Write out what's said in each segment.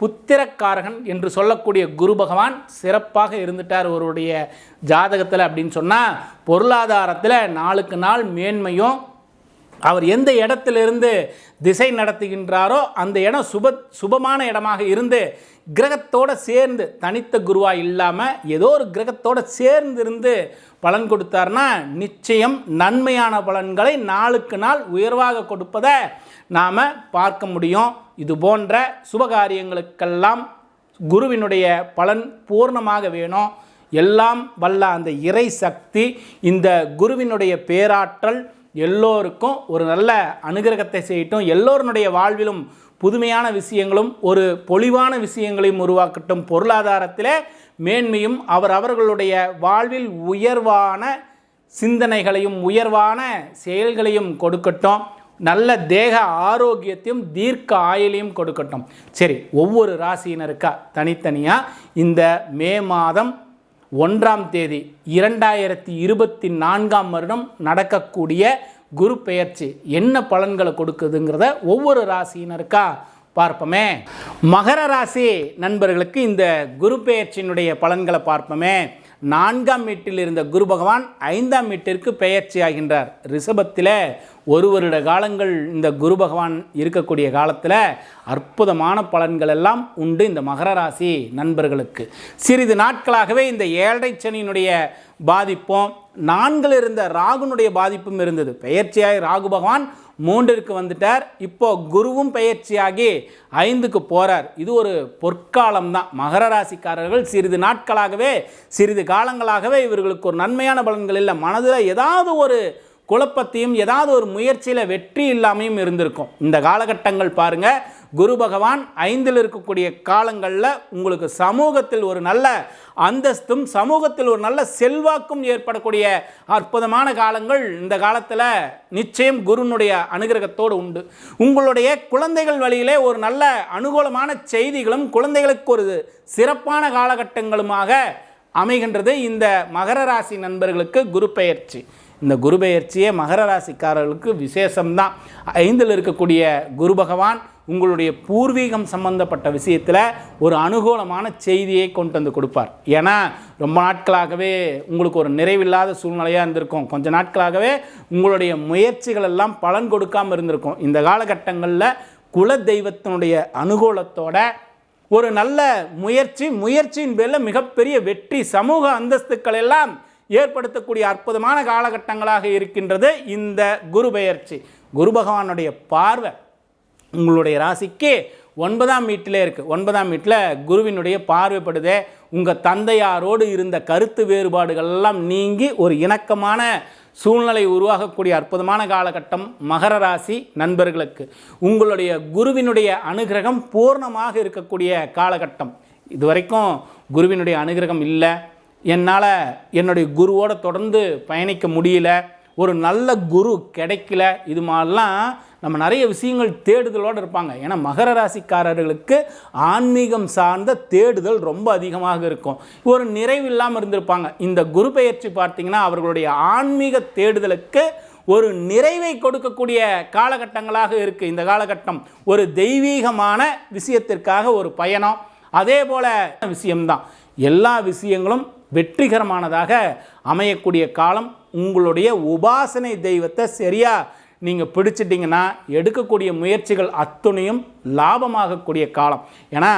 புத்திரக்காரகன் என்று சொல்லக்கூடிய குரு பகவான் சிறப்பாக இருந்துட்டார் ஒருவருடைய ஜாதகத்தில் அப்படின்னு சொன்னால் பொருளாதாரத்தில் நாளுக்கு நாள் மேன்மையும் அவர் எந்த இடத்திலிருந்து திசை நடத்துகின்றாரோ அந்த இடம் சுப சுபமான இடமாக இருந்து கிரகத்தோடு சேர்ந்து தனித்த குருவாக இல்லாமல் ஏதோ ஒரு கிரகத்தோடு சேர்ந்து இருந்து பலன் கொடுத்தார்னா நிச்சயம் நன்மையான பலன்களை நாளுக்கு நாள் உயர்வாக கொடுப்பதை நாம் பார்க்க முடியும். இது போன்ற சுபகாரியங்களுக்கெல்லாம் குருவினுடைய பலன் பூர்ணமாக வேணும். எல்லாம் வல்ல அந்த இறை சக்தி இந்த குருவினுடைய பேராற்றல் எல்லோருக்கும் ஒரு நல்ல அனுகிரகத்தை செய்யட்டும். எல்லோருடைய வாழ்விலும் புதுமையான விஷயங்களும் ஒரு பொலிவான விஷயங்களையும் உருவாக்கட்டும். பொருளாதாரத்தில் மேன்மையும் அவர் அவர்களுடைய வாழ்வில் உயர்வான சிந்தனைகளையும் உயர்வான செயல்களையும் கொடுக்கட்டும். நல்ல தேக ஆரோக்கியத்தையும் தீர்க்க ஆயுளையும் கொடுக்கட்டும். சரி ஒவ்வொரு ராசியினருக்கா தனித்தனியாக இந்த மே மாதம் ஒன்றாம் தேதி இரண்டாயிரத்தி இருபத்தி நான்காம் வருடம் நடக்கக்கூடிய குரு பெயர்ச்சி என்ன பலன்களை கொடுக்குதுங்கிறத ஒவ்வொரு ராசியினருக்கா பார்ப்போமே. மகர ராசி நண்பர்களுக்கு இந்த குரு பெயர்ச்சியினுடைய பலன்களை பார்ப்போமே. நான்காம் வீட்டில் இருந்த குரு பகவான் ஐந்தாம் வீட்டிற்கு பெயர்ச்சி ஆகின்றார் ரிஷபத்தில் ஒரு வருட காலங்கள் இந்த குரு பகவான் இருக்கக்கூடிய காலத்தில் அற்புதமான பலன்கள் எல்லாம் உண்டு இந்த மகர ராசி நண்பர்களுக்கு. சிறிது நாட்களாகவே இந்த ஏழரை சனியினுடைய பாதிப்பும். நான்கில் இருந்த ராகுனுடைய பாதிப்பும் இருந்தது. பெயர்ச்சியாகி ராகு பகவான் மூன்றிற்கு வந்துட்டார். இப்போ குருவும் பயிற்சியாகி ஐந்துக்கு போகிறார் இது ஒரு பொற்காலம் தான் மகர ராசிக்காரர்கள் சிறிது நாட்களாகவே சிறிது காலங்களாகவே இவர்களுக்கு ஒரு நன்மையான பலன்கள் இல்லை. மனதில் ஏதாவது ஒரு குழப்பத்தையும் ஏதாவது ஒரு முயற்சியில் வெற்றி இல்லாமையும் இருந்திருக்கும். இந்த காலகட்டங்கள் பாருங்கள் குரு பகவான் ஐந்தில் இருக்கக்கூடிய காலங்களில் உங்களுக்கு சமூகத்தில் ஒரு நல்ல அந்தஸ்தும் சமூகத்தில் ஒரு நல்ல செல்வாக்கும் ஏற்படக்கூடிய அற்புதமான காலங்கள் இந்த காலத்தில் நிச்சயம் குருனுடைய அனுகிரகத்தோடு உண்டு. உங்களுடைய குழந்தைகள் வழியிலே ஒரு நல்ல அனுகூலமான செய்திகளும் குழந்தைகளுக்கு ஒரு சிறப்பான காலகட்டங்களுமாக அமைகின்றது இந்த மகர ராசி நண்பர்களுக்கு குரு பெயர்ச்சி. இந்த குரு பெயர்ச்சியே மகர ராசிக்காரர்களுக்கு விசேஷம்தான். ஐந்தில் இருக்கக்கூடிய குரு பகவான் உங்களுடைய பூர்வீகம் சம்பந்தப்பட்ட விஷயத்தில் ஒரு அனுகூலமான செய்தியை கொண்டு வந்து கொடுப்பார். ஏன்னா ரொம்ப நாட்களாகவே உங்களுக்கு ஒரு நிறைவில்லாத சூழ்நிலையாக இருந்திருக்கும். கொஞ்ச நாட்களாகவே உங்களுடைய முயற்சிகள் எல்லாம் பலன் கொடுக்காமல் இருந்திருக்கும். இந்த காலகட்டங்களில் குல தெய்வத்தினுடைய அனுகூலத்தோட ஒரு நல்ல முயற்சி முயற்சியின் பேரில் மிகப்பெரிய வெற்றி சமூக அந்தஸ்துக்கள் எல்லாம் ஏற்படுத்தக்கூடிய அற்புதமான காலகட்டங்களாக இருக்கின்றது இந்த குரு பெயர்ச்சி. குரு பகவானுடைய பார்வை உங்களுடைய ராசிக்கு ஒன்பதாம் வீட்டிலே இருக்குது ஒன்பதாம் வீட்டில் குருவினுடைய பார்வைப்படுதே. உங்கள் தந்தையாரோடு இருந்த கருத்து வேறுபாடுகள்லாம் நீங்கி ஒரு இணக்கமான சூழ்நிலை உருவாகக்கூடிய அற்புதமான காலகட்டம் மகர ராசி நண்பர்களுக்கு. உங்களுடைய குருவினுடைய அனுகிரகம் பூர்ணமாக இருக்கக்கூடிய காலகட்டம். இதுவரைக்கும் குருவினுடைய அனுகிரகம் இல்லை. என்னால் என்னுடைய குருவோடு தொடர்ந்து பயணிக்க முடியல. ஒரு நல்ல குரு கிடைக்கல. இது மாதிரிலாம் நம்ம நிறைய விஷயங்கள் தேடுதலோடு இருப்பாங்க. ஏன்னா மகர ராசிக்காரர்களுக்கு ஆன்மீகம் சார்ந்த தேடுதல் ரொம்ப அதிகமாக இருக்கும். ஒரு நிறைவு இல்லாமல் இருந்திருப்பாங்க. இந்த குரு பெயர்ச்சி பார்த்திங்கன்னா அவர்களுடைய ஆன்மீக தேடுதலுக்கு ஒரு நிறைவை கொடுக்கக்கூடிய காலகட்டங்களாக இருக்குது இந்த காலகட்டம் ஒரு தெய்வீகமான விஷயத்திற்காக ஒரு பயணம். அதே போல விஷயம்தான். எல்லா விஷயங்களும் வெற்றிகரமானதாக அமையக்கூடிய காலம் உங்களுடைய உபாசனை தெய்வத்தை சரியாக நீங்கள் பிடிச்சிட்டிங்கன்னா எடுக்கக்கூடிய முயற்சிகள் அத்துணையும் லாபமாகக்கூடிய காலம். ஏன்னா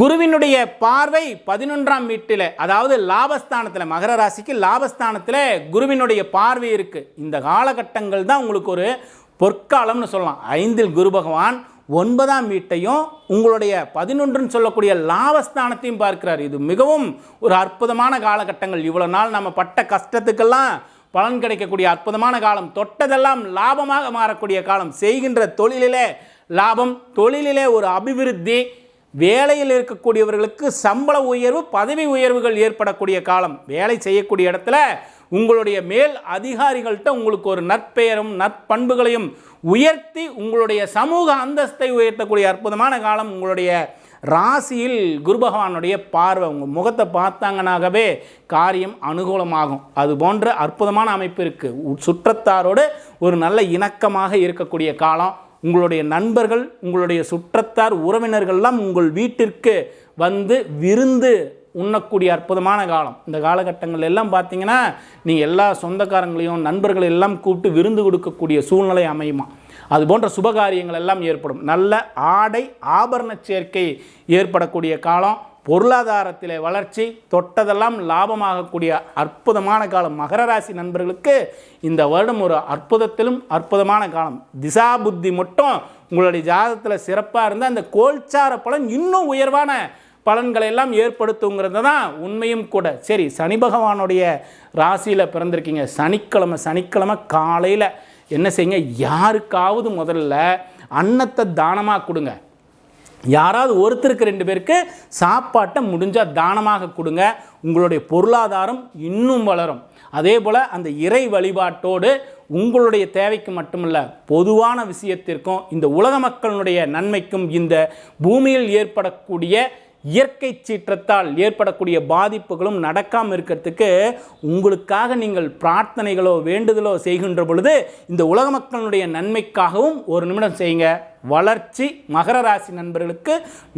குருவினுடைய பார்வை பதினொன்றாம் வீட்டில் அதாவது லாபஸ்தானத்தில் மகர ராசிக்கு லாபஸ்தானத்தில் குருவினுடைய பார்வை இருக்குது இந்த காலகட்டங்கள் தான் உங்களுக்கு ஒரு பொற்காலம்னு சொல்லலாம். ஐந்தில் குரு பகவான் ஒன்பதாம் வீட்டையும் உங்களுடைய பதினொன்றுன்னு சொல்லக்கூடிய லாபஸ்தானத்தையும் பார்க்கிறார். இது மிகவும் ஒரு அற்புதமான காலகட்டங்கள். இவ்வளோ நாள் நம்ம பட்ட கஷ்டத்துக்கெல்லாம் பலன் கிடைக்கக்கூடிய அற்புதமான காலம். தொட்டதெல்லாம் லாபமாக மாறக்கூடிய காலம். செய்கின்ற தொழிலிலே லாபம் தொழிலிலே ஒரு அபிவிருத்தி வேலையில் இருக்கக்கூடியவர்களுக்கு சம்பள உயர்வு பதவி உயர்வுகள் ஏற்படக்கூடிய காலம். வேலை செய்யக்கூடிய இடத்துல உங்களுடைய மேல் அதிகாரிகள்கிட்ட உங்களுக்கு ஒரு நற்பெயரும் நற்பண்புகளையும் உயர்த்தி உங்களுடைய சமூக அந்தஸ்தை உயர்த்தக்கூடிய அற்புதமான காலம் உங்களுடைய ராசியில் குரு பகவானுடைய பார்வை. உங்கள் முகத்தை பார்த்தாங்கனாகவே காரியம் அனுகூலமாகும். அது போன்ற அற்புதமான அமைப்பு இருக்குது சுற்றத்தாரோடு ஒரு நல்ல இணக்கமாக இருக்கக்கூடிய காலம். உங்களுடைய நண்பர்கள் உங்களுடைய சுற்றத்தார் உறவினர்கள்லாம் உங்கள் வீட்டிற்கு வந்து விருந்து உண்ணக்கூடிய அற்புதமான காலம். இந்த காலகட்டங்கள் எல்லாம் பார்த்தீங்கன்னா நீங்கள் எல்லா சொந்தக்காரங்களையும் நண்பர்கள் எல்லாம் கூப்பிட்டு விருந்து கொடுக்கக்கூடிய சூழ்நிலை அமையுமா? அது போன்ற சுபகாரியங்கள் எல்லாம் ஏற்படும். நல்ல ஆடை ஆபரண சேர்க்கை ஏற்படக்கூடிய காலம். பொருளாதாரத்தில் வளர்ச்சி தொட்டதெல்லாம் லாபமாகக்கூடிய அற்புதமான காலம். மகர ராசி நண்பர்களுக்கு இந்த வருடம் ஒரு அற்புதத்திலும் அற்புதமான காலம். திசா புத்தி மட்டும் உங்களுடைய ஜாதகத்தில் சிறப்பாக இருந்தால் அந்த கோல்சார பலன் இன்னும் உயர்வான பலன்களை எல்லாம் ஏற்படுத்துங்கிறது தான் உண்மையும் கூட. சரி சனி பகவானுடைய ராசியில் பிறந்திருக்கீங்க. சனிக்கிழமை சனிக்கிழமை காலையில் என்ன செய்யுங்க? யாருக்காவது முதல்ல அன்னத்தை தானமாக கொடுங்க. யாராவது ஒருத்தருக்கு ரெண்டு பேருக்கு சாப்பாட்டை முடிஞ்சால் தானமாக கொடுங்க. உங்களுடைய பொருளாதாரம் இன்னும் வளரும். அதே போல் அந்த இறை வழிபாட்டோடு உங்களுடைய தேவைக்கு மட்டுமல்ல பொதுவான விஷயத்திற்கும் இந்த உலக மக்களுடைய நன்மைக்கும் இந்த பூமியில் ஏற்படக்கூடிய இயற்கை சீற்றத்தால் ஏற்படக்கூடிய பாதிப்புகளும் நடக்காமல் இருக்கிறதுக்கு உங்களுக்காக நீங்கள் பிரார்த்தனைகளோ வேண்டுதலோ செய்கின்ற பொழுது இந்த உலக மக்களுடைய நன்மைக்காகவும் ஒரு நிமிடம் செய்யுங்க. வளர்ச்சி மகர ராசி நண்பர்களுக்கு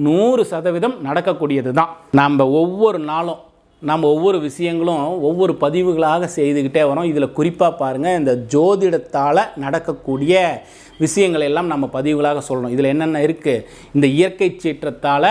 நூறு சதவீதம் நடக்கக்கூடியது தான் நாம் ஒவ்வொரு நாளும் நம்ம ஒவ்வொரு விஷயங்களும் ஒவ்வொரு பதிவுகளாக செய்துக்கிட்டே வரோம். இதில் குறிப்பாக பாருங்கள் இந்த ஜோதிடத்தால் நடக்கக்கூடிய விஷயங்களை எல்லாம் நம்ம பதிவுகளாக சொல்லணும் இதில் என்னென்ன இருக்குது இந்த இயற்கை சீற்றத்தால்